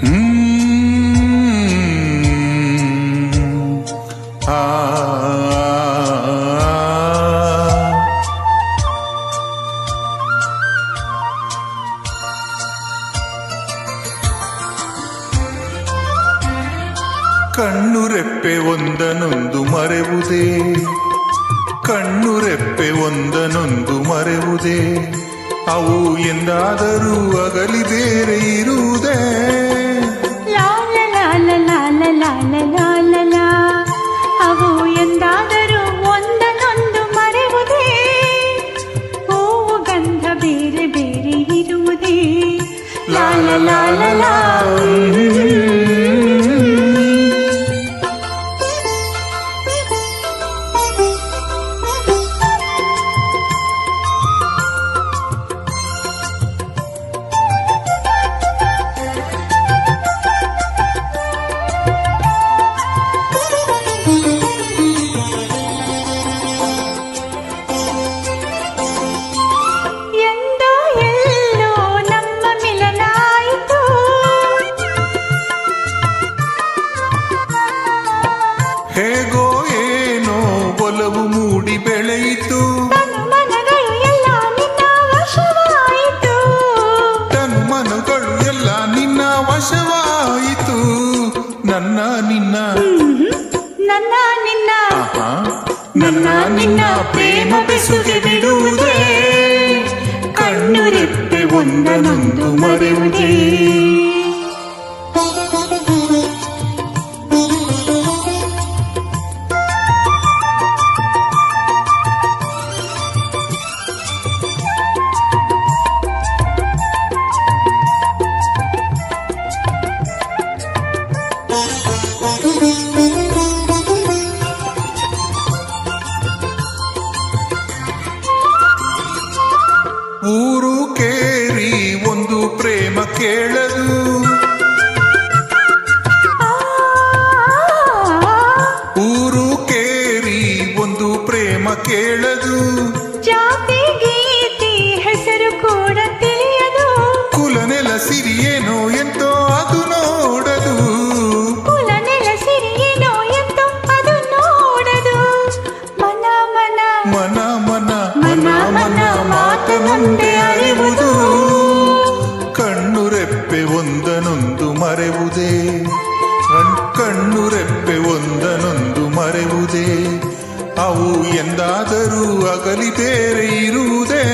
ಕಣ್ಣು ರೆಪ್ಪೆ ಒಂದನೊಂದು ಮರೆವುದೇ. ಕಣ್ಣುರೆಪ್ಪೆ ಒಂದನೊಂದು ಮರೆವುದೇ. ಅವು ಎಂದಾದರೂ ಅಗಲಿ la la la. ಹೇಗೋ ಏನೋ ಒಲವು ಮೂಡಿ ಬೆಳೆಯಿತು. ತನು ಮನಗಳು ಎಲ್ಲ ನಿನ್ನ ವಶವಾಯಿತು. ನಿನ್ನ ನನ್ನ ನಿನ್ನ. ನನ್ನ ನನ್ನ ನಿನ್ನ ಪ್ರೇಮ ಬೆಸುಗೆ ಬಿಡುವುದೇ. ಕಣ್ಣು ರೆಪ್ಪೆ ಒಂದನೊಂದು ಮರೆಯುವುದೇ. ಊರು ಕೇರಿ ಒಂದು ಪ್ರೇಮ ಕೇಳದು ಊರು ಕೇರಿ ಒಂದು ಪ್ರೇಮ ಕೇಳದು ಮರೆವುದೇ ಅವು ಎಂದಾದರೂ ಅಗಲಿ ಬೇರೆ ಇರುವುದೇ?